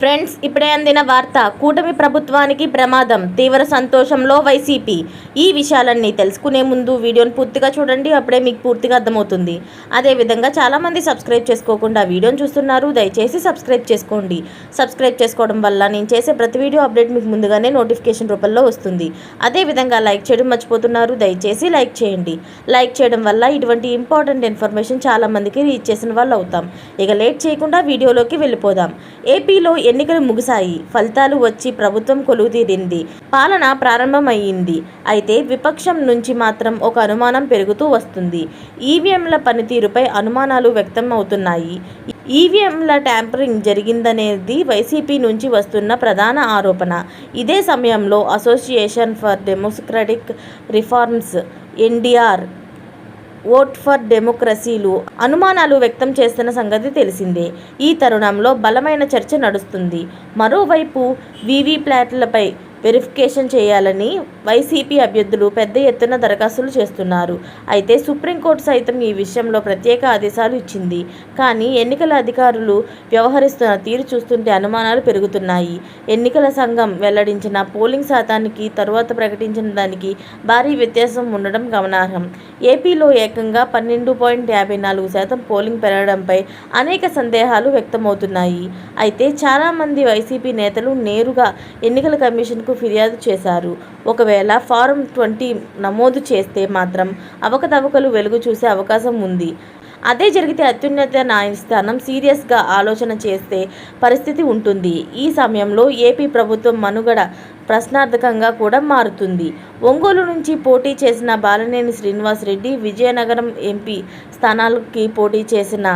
Friends ఇప్పుడే అందిన వార్త కూటమి ప్రభుత్వానికి ప్రమాదం తీవ్ర సంతోషంలో వైసీపీ. ఈ విషయాలన్నీ తెలుసుకునే ముందు వీడియోని పూర్తిగా చూడండి అప్పుడే మీకు పూర్తిగా అర్థమవుతుంది. అదేవిధంగా చాలామంది సబ్స్క్రైబ్ చేసుకోకుండా వీడియోని చూస్తున్నారు దయచేసి సబ్స్క్రైబ్ చేసుకోండి. సబ్స్క్రైబ్ చేసుకోవడం వల్ల నేను చేసే ప్రతి వీడియో అప్డేట్ మీకు ముందుగానే నోటిఫికేషన్ రూపంలో వస్తుంది. అదేవిధంగా లైక్ చేయడం మర్చిపోతున్నారు దయచేసి లైక్ చేయండి. లైక్ చేయడం వల్ల ఇటువంటి ఇంపార్టెంట్ ఇన్ఫర్మేషన్ చాలామందికి రీచ్ చేసిన వాళ్ళు అవుతాం ఇక లేట్ చేయకుండా వీడియోలోకి వెళ్ళిపోదాం. ఏపీలో ఎన్నికలు ముగిశాయి. ఫలితాలు వచ్చి ప్రభుత్వం కొలువుతీరింది. పాలన ప్రారంభమయ్యింది. అయితే విపక్షం నుంచి మాత్రం ఒక అనుమానం పెరుగుతూ వస్తుంది. ఈవీఎంల పనితీరుపై అనుమానాలు వ్యక్తం అవుతున్నాయి. ఈవీఎంల ట్యాంపరింగ్ జరిగిందనేది వైసీపీ నుంచి వస్తున్న ప్రధాన ఆరోపణ. ఇదే సమయంలో association for democratic reforms NDR vote for డెమోక్రసీలు అనుమానాలు వ్యక్తం చేస్తున్న సంగతి తెలిసిందే. ఈ తరుణంలో బలమైన చర్చ నడుస్తుంది. మరోవైపు వీవీప్యాట్లపై వెరిఫికేషన్ చేయాలని వైసీపీ అభ్యర్థులు పెద్ద ఎత్తున దరఖాస్తులు చేస్తున్నారు. అయితే సుప్రీంకోర్టు సైతం ఈ విషయంలో ప్రత్యేక ఆదేశాలు ఇచ్చింది. కానీ ఎన్నికల అధికారులు వ్యవహరిస్తున్న తీరు చూస్తుంటే అనుమానాలు పెరుగుతున్నాయి. ఎన్నికల సంఘం వెల్లడించిన పోలింగ్ శాతానికి తరువాత ప్రకటించిన దానికి భారీ వ్యత్యాసం ఉండడం గమనార్హం. ఏపీలో ఏకంగా పన్నెండు పాయింట్ యాభై నాలుగు శాతం పోలింగ్ పెరగడంపై అనేక సందేహాలు వ్యక్తమవుతున్నాయి. అయితే చాలామంది వైసీపీ నేతలు నేరుగా ఎన్నికల కమిషన్కు ఫిర్యాదు చేశారు. ఒకవేళ ఫారం ట్వంటీ నమోదు చేస్తే మాత్రం అవకతవకలు వెలుగు చూసే అవకాశం ఉంది. అదే జరిగితే అత్యున్నత న్యాయస్థానం సీరియస్గా ఆలోచన చేస్తే పరిస్థితి ఉంటుంది. ఈ సమయంలో ఏపీ ప్రభుత్వం మనుగడ ప్రశ్నార్థకంగా కూడా మారుతుంది. ఒంగోలు నుంచి పోటీ చేసిన బాలనేని శ్రీనివాస్ రెడ్డి విజయనగరం ఎంపీ స్థానాలకి పోటీ చేసిన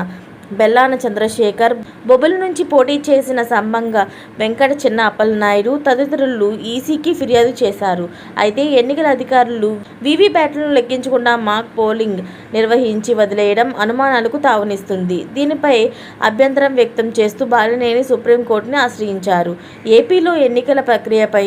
బెల్లాన చంద్రశేఖర్ బొబుల నుంచి పోటీ చేసిన సంబంగ వెంకట చిన్న అప్పలనాయుడు తదితరులు ఈసీకి ఫిర్యాదు చేశారు. అయితే ఎన్నికల అధికారులు వీవీప్యాట్లను లెక్కించకుండా మాక్ పోలింగ్ నిర్వహించి వదిలేయడం అనుమానాలకు తావునిస్తుంది. దీనిపై అభ్యంతరం వ్యక్తం చేస్తూ బాలినేని సుప్రీంకోర్టుని ఆశ్రయించారు. ఏపీలో ఎన్నికల ప్రక్రియపై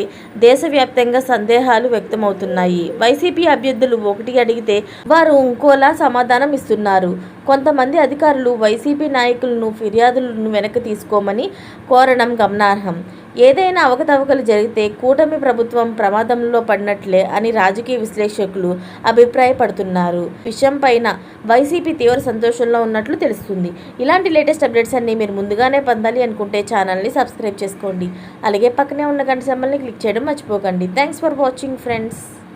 దేశవ్యాప్తంగా సందేహాలు వ్యక్తమవుతున్నాయి. వైసీపీ అభ్యర్థులు ఒకటి అడిగితే వారు ఇంకోలా సమాధానం ఇస్తున్నారు. కొంతమంది అధికారులు వైసీపీ నాయకులను ఫిర్యాదులను వెనక్కి తీసుకోమని కోరడం గమనార్హం. ఏదైనా అవకతవకలు జరిగితే కూటమి ప్రభుత్వం ప్రమాదంలో పడినట్లే అని రాజకీయ విశ్లేషకులు అభిప్రాయపడుతున్నారు. విషయం పైన వైసీపీ తీవ్ర సంతోషంలో ఉన్నట్లు తెలుస్తుంది. ఇలాంటి లేటెస్ట్ అప్డేట్స్ అన్ని మీరు ముందుగానే పొందాలి అనుకుంటే ఛానల్ని సబ్స్క్రైబ్ చేసుకోండి. అలాగే పక్కనే ఉన్న గంట సమ్మల్ని క్లిక్ చేయడం మర్చిపోకండి. Thanks for watching friends.